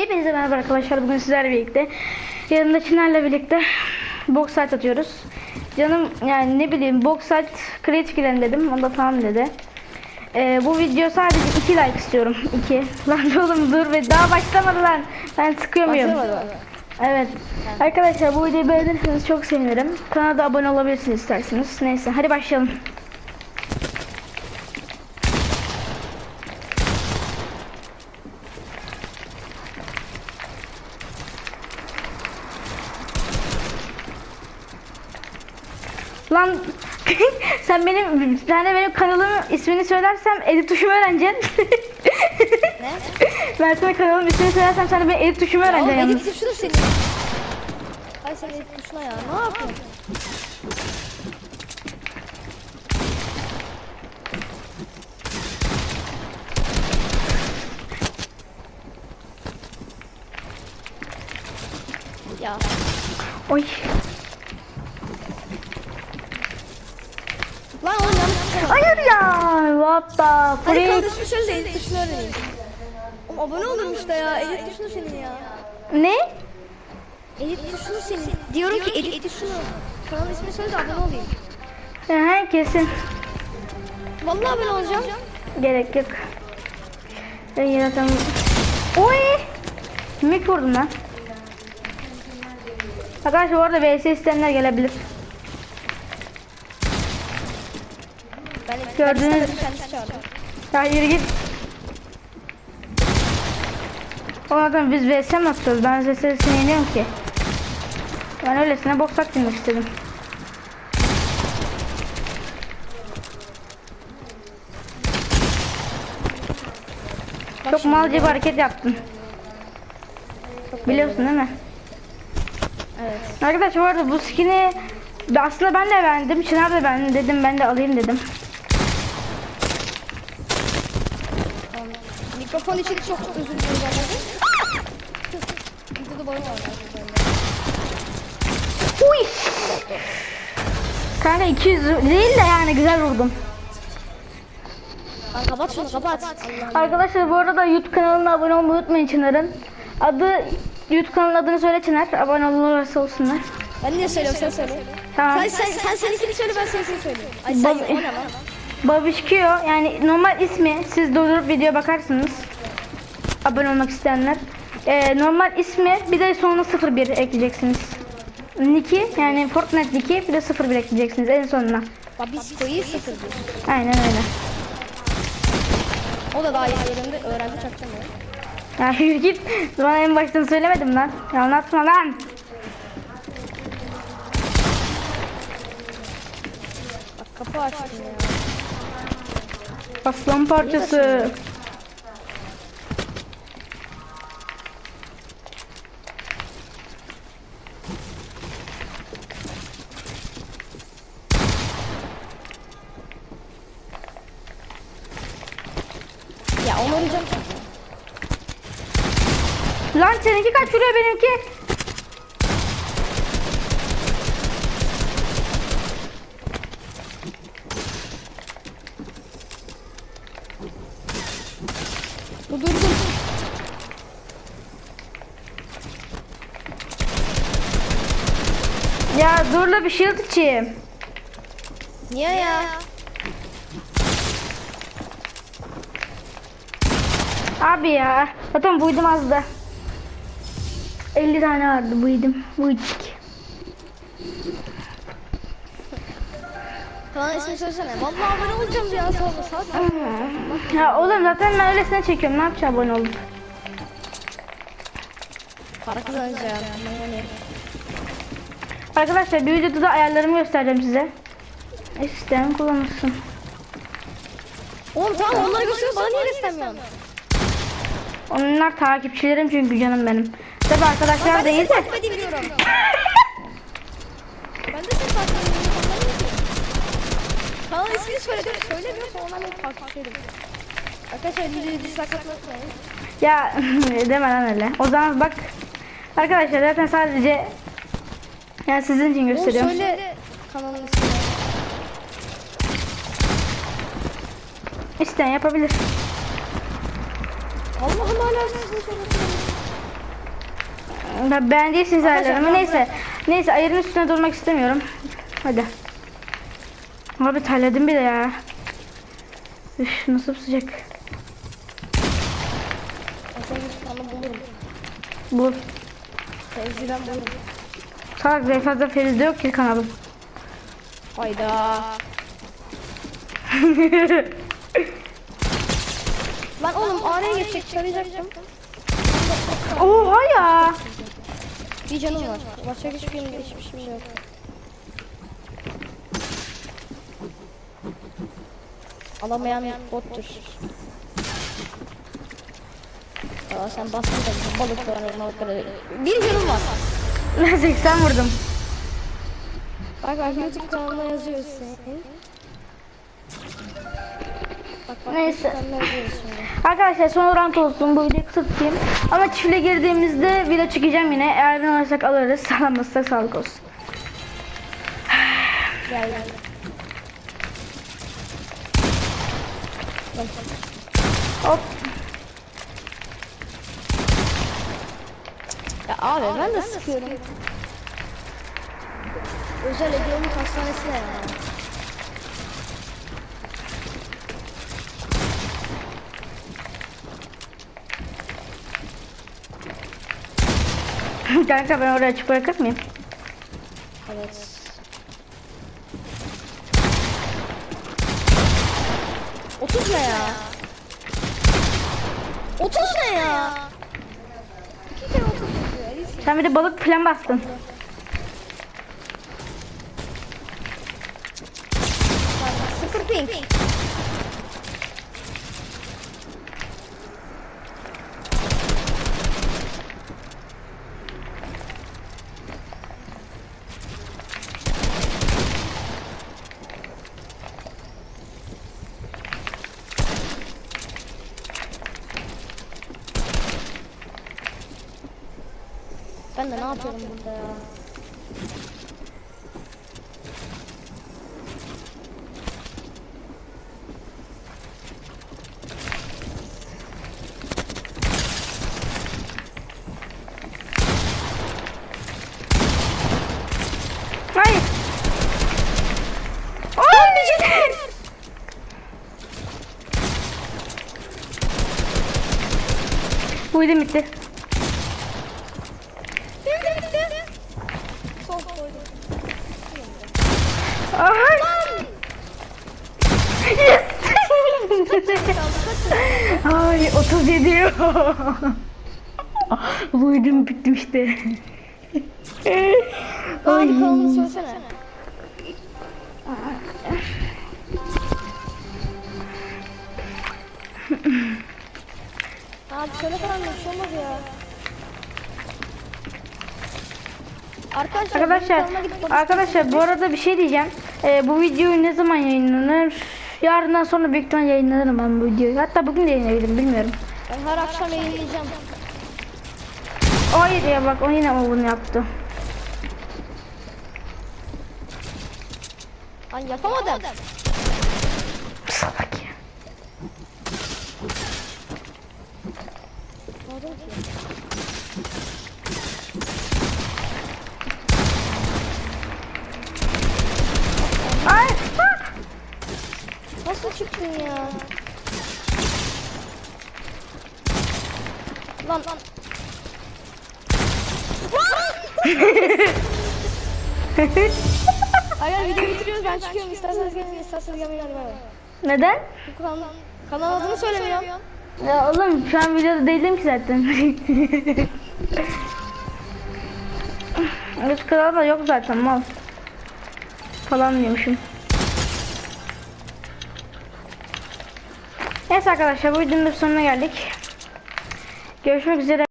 Hepinize merhaba arkadaşlar. Bugün sizlerle birlikte yanımda Çınar'la birlikte box fight atıyoruz. Canım yani ne bileyim box fight creative girelim dedim. O da tamam dedi. Ee, bu video sadece 2 like istiyorum. 2. Lan oğlum dur be daha başlamadı lan. Ben sıkıyor muyum? Evet. Arkadaşlar bu videoyu beğenirseniz çok sevinirim. Kanala da abone olabilirsiniz isterseniz. Neyse hadi başlayalım. Lan sen benim sen de benim kanalımın ismini söylersem edit tuşumu öğreneceksin. Ne? ben sana kanalımın ismini söylersem sen de benim edit tuşumu öğreneceksin. edit yalnız. tuşu da senin. Ay sen edit tuşuna ya. Ne yapıyorsun? Ya. Oy. Lan oğlum yanlış bak. Hayır ya. What the Hadi freak? kardeşim söyle de edit tuşunu öğreneyim. Oğlum abone olurum işte ya. Edit tuşunu senin ya. Ne? Edit tuşunu senin. Diyorum ki edit tuşunu. Kanal ismini söyle de abone olayım. Aha, kesin. Vallahi abone olacağım. Gerek yok. Ben yaratan... Oy! Mik vurdum lan. Arkadaşlar bu arada VS isteyenler gelebilir. Gördünüz. Ya yürü git. Onlardan biz VS mi atıyoruz? Ben VS'sini yeniyorum ki. Ben öylesine boks atmak istedim. Çok malca bir hareket yaptın. Biliyorsun değil mi? Evet. Arkadaşlar bu arada bu skin'i aslında ben de beğendim. Çınar da ben dedim ben de alayım dedim. Mikrofon için çok özür dilerim. arkadaşlar. Videoda boyun var. Uy! Kanka 200 değil de yani güzel vurdum. Lan kapat şunu kapat. Arkadaşlar bu arada YouTube kanalına abone olmayı unutmayın Çınar'ın. Adı YouTube kanalının adını söyle Çınar. Abone olursa olsunlar. Ben niye söylüyorum sen söyle. Tamam. Sen sen sen seninkini söyle ben seninkini söyleyeyim. Ay sen o ne lan? Babişkiyo yani normal ismi siz durdurup video bakarsınız. Abone olmak isteyenler. Ee, normal ismi bir de sonuna 01 ekleyeceksiniz. Nick'i yani Fortnite Nick'i bir de 01 ekleyeceksiniz en sonuna. Babis koyu sıfır diyor. Aynen öyle. O da daha yeni öğrendi, öğrendi çaktırmıyor. Ya yürü git. Bana en baştan söylemedim lan. Ya anlatma lan. Bak kapı açtım ya. Aslan parçası. Ya onu arayacağım. Lan seninki kaç vuruyor benimki? Dur dur dur. Ya la bir shield içeyim. Niye ya? Abi ya. Zaten buydum az da. 50 tane vardı buydum. Buyduk. Kanal ismini söylesene. Vallahi abone olacağım ya sonra saat. Ya oğlum zaten ben öylesine çekiyorum. Ne yapacağım abone olup? Para kazanacağım. Arkadaşlar bir videoda da ayarlarımı göstereceğim size. İsteyen kullanırsın. Oğlum tamam onları göster bana niye istemiyorsun? Onlar takipçilerim çünkü canım benim. Tabi arkadaşlar değil de. ben de seni takip. Kanal ismini söyledim. Söylemiyorsa ondan beni takip ederim. Arkadaşlar videoyu dislike atmayı unutmayın. Ya deme lan öyle. O zaman bak. Arkadaşlar zaten sadece yani sizin için gösteriyorum. söyle kanalın ismini. İsteyen yapabilir. Allah'ım hala ismini söylüyorsun. Ben beğendiyseniz Arkadaşlar, ayarlarımı. ben Neyse. Neyse ayarın üstüne durmak istemiyorum. Hadi. Abi terledim bir de ya. Üf nasıl sıcak. Senin kanını bulurum. Salak ve fazla Feriz'de yok ki kanalım. Hayda. Lan oğlum araya geçecek tarayacaktım. Oha ya. Bir canım var. Başka hiçbir şeyim, hiçbir şeyim yok. Alamayan bottur. Aa, sen bastın da balık var balıkları. Bir canım var. 80 vurdum. Bak YouTube kanalına yazıyor senin. Bak bak Neyse. Arkadaşlar son round olsun bu videoyu kısa tutayım. Ama çiftle girdiğimizde video çekeceğim yine. Eğer ben alırsak alırız. Alamazsak sağlık olsun. Gel gel. Hop. Ya abi ben de sıkıyorum. Özel Ege'nin hastanesine ya. Kanka ben oraya açık bırakır mıyım? Evet. Otuz ne ya? Otuz ne ya? Sen bir de balık falan bastın. Sıfır pink. Ben de ne yapıyorum burada ya? Hayır. Ay! Bu video bitti. Ay 37. Bu video bitmişti. Hadi kanalını söylesene. Abi şöyle falan bir şey olmaz ya. Arkadaşlar, Arkadaşlar, arkadaşlar bu arada bir şey diyeceğim. Ee, bu video ne zaman yayınlanır? Yarından sonra büyük ihtimal yayınlarım ben bu videoyu. Hatta bugün de yayınlayabilirim bilmiyorum. Ben her akşam. Hayır ya bak o yine o bunu yaptı. Ay yapamadım. Salak ya. Yapamadım ki. Ay! ah! Nasıl çıktın ya? Lan lan. Hayır videoyu bitiriyoruz ben çıkıyorum isterseniz gelin isterseniz gelmeyin hadi bay bay. Neden? Kanal, kanal adını söylemiyorum. Ya oğlum şu an videoda değilim ki zaten. Üst kanal da yok zaten mal. Falan diyormuşum. Neyse arkadaşlar bu videonun sonuna geldik. Görüşmek üzere.